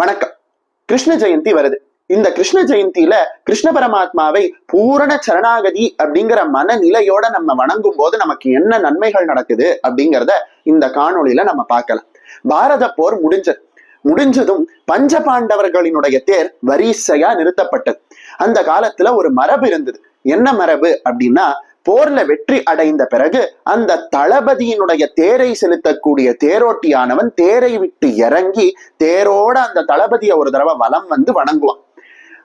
வணக்கம். கிருஷ்ண ஜெயந்தி வருது. இந்த கிருஷ்ண ஜெயந்தியில கிருஷ்ண பரமாத்மாவை பூரண சரணாகதி அப்படிங்கிற மனநிலையோட நம்ம வணங்கும் போது நமக்கு என்ன நன்மைகள் நடக்குது அப்படிங்கிறத இந்த காணொளியில நம்ம பார்க்கலாம். பாரத போர் முடிஞ்சது. முடிஞ்சதும் பஞ்ச பாண்டவர்களினுடைய தேர் வரிசையா நிறுத்தப்பட்டது. அந்த காலத்துல ஒரு மரபு இருந்தது. என்ன மரபு அப்படின்னா போர்ல வெற்றி அடைந்த பிறகு அந்த தளபதியினுடைய தேரை செலுத்தக்கூடிய தேரோட்டியானவன் தேரை விட்டு இறங்கி தேரோட அந்த தளபதியை ஒரு தடவை வலம் வந்து வணங்குவான்.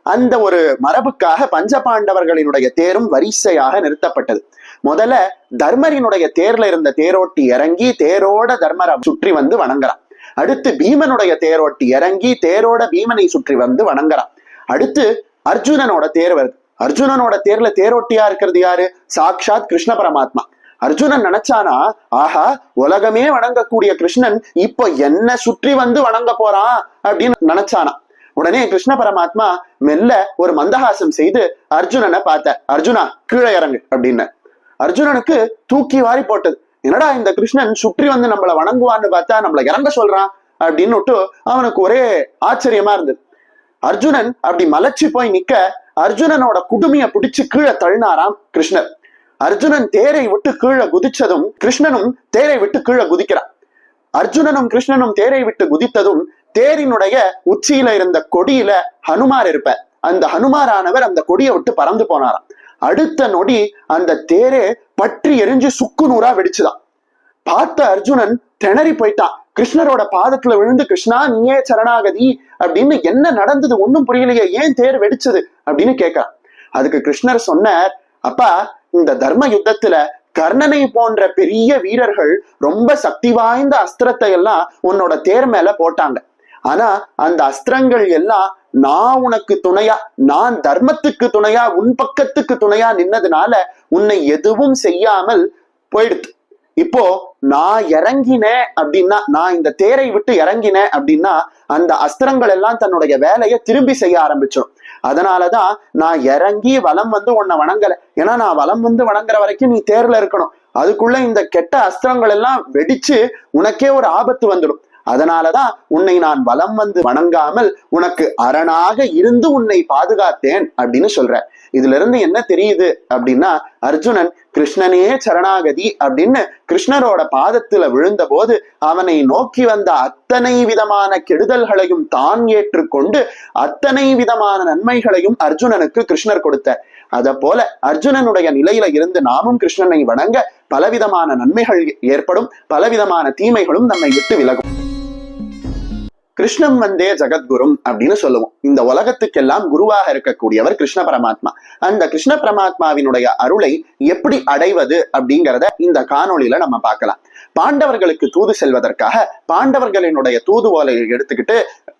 அந்த ஒரு மரபுக்காக பஞ்ச பாண்டவர்களினுடைய தேரும் வரிசையாக நிறுத்தப்பட்டது. முதல்ல தர்மரினுடைய தேர்ல இருந்த தேரோட்டி இறங்கி தேரோட தர்மரை சுற்றி வந்து வணங்குறான். அடுத்து பீமனுடைய தேரோட்டி இறங்கி தேரோட பீமனை சுற்றி வந்து வணங்குறான். அடுத்து அர்ஜுனனோட தேர் வருது. அர்ஜுனனோட தேர்ல தேரோட்டியா இருக்கிறது யாரு? சாக்ஷாத் கிருஷ்ண பரமாத்மா. அர்ஜுனன் நினைச்சானா ஆஹா உலகமே வணங்கக்கூடிய கிருஷ்ணன் இப்போ என்ன சுற்றி வந்து வணங்க போறான் அப்படின்னு நினைச்சானா. உடனே கிருஷ்ண பரமாத்மா மெல்ல ஒரு மந்தஹாசம் செய்து அர்ஜுனனை பார்த்த அர்ஜுனா கீழே இறங்கு அப்படின்னு. அர்ஜுனனுக்கு தூக்கி வாரி போட்டது. என்னடா இந்த கிருஷ்ணன் சுற்றி வந்து நம்மள வணங்குவான்னு பார்த்தா நம்மள இறங்க சொல்றான் அப்படின்னு அவனுக்கு ஒரே ஆச்சரியமா இருந்தது. அர்ஜுனன் அப்படி மலைச்சு போய் நிக்க அர்ஜுனனோட குடுமையை பிடிச்சு கீழே தள்ளினாராம் கிருஷ்ணர். அர்ஜுனன் தேரை விட்டு கீழே குதிச்சதும் கிருஷ்ணனும் தேரை விட்டு கீழே குதிக்கிறான். அர்ஜுனனும் கிருஷ்ணனும் தேரை விட்டு குதித்ததும் தேரினுடைய உச்சியில இருந்த கொடியில ஹனுமார் இருப்ப அந்த ஹனுமாரானவர் அந்த கொடியை விட்டு பறந்து போனாராம். அடுத்த நொடி அந்த தேரே பற்றி எரிஞ்சு சுக்கு நூறா வெடிச்சுதான். பார்த்த அர்ஜுனன் திணறி போயிட்டான். கிருஷ்ணரோட பாதத்துல விழுந்து கிருஷ்ணா நீயே சரணாகதி அப்படின்னு என்ன நடந்தது ஒண்ணும் புரியலையே ஏன் தேர் வெடிச்சது அப்படின்னு கேட்கிறான் அதுக்கு கிருஷ்ணர் சொன்னார் அப்பா இந்த தர்ம யுத்தத்துல கர்ணனை போன்ற பெரிய வீரர்கள் ரொம்ப சக்தி வாய்ந்த அஸ்திரத்தை எல்லாம் உன்னோட தேர் மேல போட்டாங்க. ஆனா அந்த அஸ்திரங்கள் எல்லாம் நான் உனக்கு துணையா நான் தர்மத்துக்கு துணையா உன் பக்கத்துக்கு துணையா நின்னதுனால உன்னை எதுவும் செய்யாமல் போயிடுது இப்போ நான் இறங்கினேன் அப்படின்னா நான் இந்த தேரை விட்டு இறங்கினேன் அப்படின்னா அந்த அஸ்திரங்கள் எல்லாம் தன்னுடைய வேலையை திரும்பி செய்ய ஆரம்பிச்சிடும் அதனாலதான் நான் இறங்கி வலம் வந்து உன்னை வணங்கல. ஏன்னா நான் வலம் வந்து வணங்குற வரைக்கும் நீ தேர்ல இருக்கணும். அதுக்குள்ள இந்த கெட்ட அஸ்திரங்கள் எல்லாம் வெடிச்சு உனக்கே ஒரு ஆபத்து வந்துடும். அதனாலதான் உன்னை நான் வலம் வந்து வணங்காமல் உனக்கு அரணாக இருந்து உன்னை பாதுகாத்தேன் அப்படின்னு சொல்ற. இதுல இருந்து என்ன தெரியுது அப்படின்னா அர்ஜுனன் கிருஷ்ணனே சரணாகதி அப்படின்னு கிருஷ்ணரோட பாதத்துல விழுந்த போது அவனை நோக்கி வந்த அத்தனை விதமான கெடுதல்களையும் தான் ஏற்றுக்கொண்டு அத்தனை விதமான நன்மைகளையும் அர்ஜுனனுக்கு கிருஷ்ணர் கொடுத்த. அத போல அர்ஜுனனுடைய நிலையில இருந்து நாமும் கிருஷ்ணனை வணங்க பலவிதமான நன்மைகள் ஏற்படும் பலவிதமான தீமைகளும் நம்மை விட்டு விலகும். கிருஷ்ணம் வந்தே ஜெகத்குரும் அப்படின்னு சொல்லுவோம். இந்த உலகத்துக்கெல்லாம் குருவாக இருக்கக்கூடியவர் கிருஷ்ண பரமாத்மா. அந்த கிருஷ்ண பரமாத்மாவினுடைய அருளை எப்படி அடைவது அப்படிங்கிறத இந்த காணொளியில நம்ம பார்க்கலாம். பாண்டவர்களுக்கு தூது செல்வதற்காக பாண்டவர்களினுடைய தூதுவோலையை எடுத்துக்கிட்டு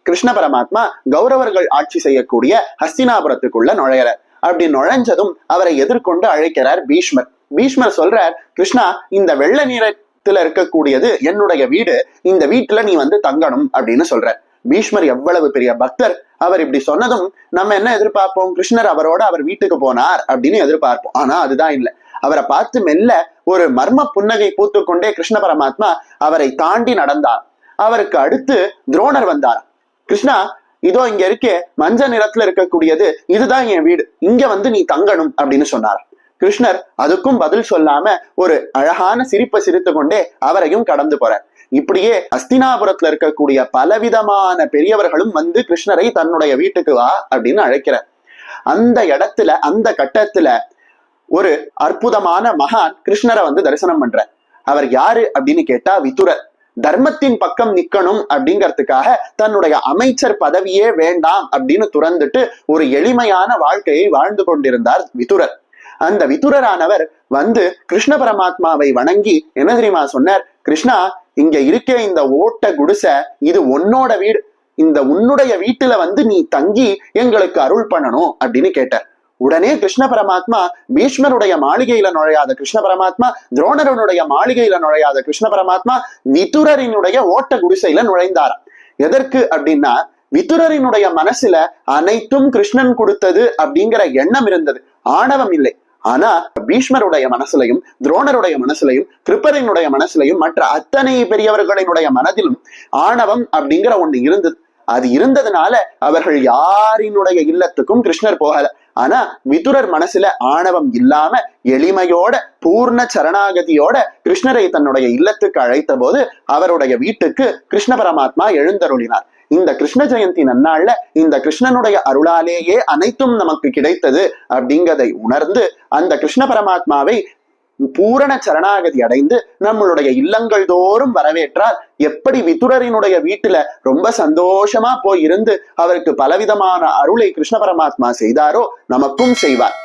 கிருஷ்ண பரமாத்மா கௌரவர்கள் ஆட்சி செய்யக்கூடிய ஹஸ்தினாபுரத்துக்குள்ள நுழையிறார். அப்படி நுழைஞ்சதும் அவரை எதிர்கொண்டு அழைக்கிறார் பீஷ்மர். பீஷ்மர் சொல்றார் கிருஷ்ணா இந்த வெள்ள நீரத்துல இருக்கக்கூடியது என்னுடைய வீடு இந்த வீட்டுல நீ வந்து தங்கணும் அப்படின்னு சொல்ற. பீஷ்மர் எவ்வளவு பெரிய பக்தர். அவர் இப்படி சொன்னதும் நம்ம என்ன எதிர்பார்ப்போம்? கிருஷ்ணர் அவரோட அவர் வீட்டுக்கு போனார் அப்படின்னு எதிர்பார்ப்போம். ஆனா அதுதான் இல்லை. அவரை பார்த்து மெல்ல ஒரு மர்ம புன்னகை பூத்து கொண்டே கிருஷ்ண பரமாத்மா அவரை தாண்டி நடந்தார். அவருக்கு அடுத்து துரோணர் வந்தார். கிருஷ்ணா இதோ இங்க இருக்கே மஞ்ச நிறத்துல இருக்கக்கூடியது இதுதான் என் வீடு. இங்க வந்து நீ தங்கணும் அப்படின்னு சொன்னார். கிருஷ்ணர் அதுக்கும் பதில் சொல்லாம ஒரு அழகான சிரிப்பை சிரித்து கொண்டே அவரையும் கடந்து போறார். இப்படியே அஸ்தினாபுரத்துல இருக்கக்கூடிய பலவிதமான பெரியவர்களும் வந்து கிருஷ்ணரை தன்னுடைய வீட்டுக்கு வா அப்படின்னு அழைக்கிறார். அந்த இடத்துல அந்த கட்டத்துல ஒரு அற்புதமான மகான் கிருஷ்ணரை வந்து தரிசனம் பண்ற அவர் யாரு அப்படின்னு கேட்டா விதுரர். தர்மத்தின் பக்கம் நிக்கணும் அப்படிங்கிறதுக்காக தன்னுடைய அமைச்சர் பதவியே வேண்டாம் அப்படின்னு துறந்துட்டு ஒரு எளிமையான வாழ்க்கையை வாழ்ந்து கொண்டிருந்தார் விதுரர். அந்த விதுரரானவர் வந்து கிருஷ்ண பரமாத்மாவை வணங்கி என்ன தெரியுமா சொன்னார்? கிருஷ்ணா இங்க இருக்க இந்த ஓட்ட குடிசை இது உன்னோட வீடு. இந்த உன்னுடைய வீட்டுல வந்து நீ தங்கி எங்களுக்கு அருள் பண்ணணும் அப்படின்னு கேட்டார். உடனே கிருஷ்ண பரமாத்மா பீஷ்மருடைய மாளிகையில நுழையாத கிருஷ்ண பரமாத்மா துரோணரனுடைய மாளிகையில நுழையாத கிருஷ்ண பரமாத்மா விதுரரினுடைய ஓட்ட குடிசையில நுழைந்தாராம் எதற்கு அப்படின்னா விதுரரினுடைய மனசுல அனைத்தும் கிருஷ்ணன் கொடுத்தது அப்படிங்கிற எண்ணம் இருந்தது. ஆணவம் இல்லை. ஆனா பீஷ்மருடைய மனசுலையும் துரோணருடைய மனசுலையும் கிருப்பரினுடைய மனசுலையும் மற்ற அத்தனை பெரியவர்களினுடைய மனதிலும் ஆணவம் அப்படிங்கிற ஒண்ணு இருந்தது. அது இருந்ததுனால அவர்கள் யாரினுடைய இல்லத்துக்கும் கிருஷ்ணர் போகல. ஆனா விதுரர் மனசுல ஆணவம் இல்லாம எளிமையோட பூர்ண சரணாகதியோட கிருஷ்ணரை தன்னுடைய இல்லத்துக்கு அழைத்த போது அவருடைய வீட்டுக்கு கிருஷ்ண பரமாத்மா எழுந்தருளினார். இந்த கிருஷ்ண ஜெயந்தி நன்னாள்ல இந்த கிருஷ்ணனுடைய அருளாலேயே அனைத்தும் நமக்கு கிடைத்தது அப்படிங்கறதை உணர்ந்து அந்த கிருஷ்ண பரமாத்மாவை பூரண சரணாகதி அடைந்து நம்மளுடைய இல்லங்கள் தோறும் வரவேற்றால் எப்படி விதுரரினுடைய வீட்டுல ரொம்ப சந்தோஷமா போய் இருந்து அவருக்கு பலவிதமான அருளை கிருஷ்ண பரமாத்மா செய்தாரோ நமக்கும் செய்வார்.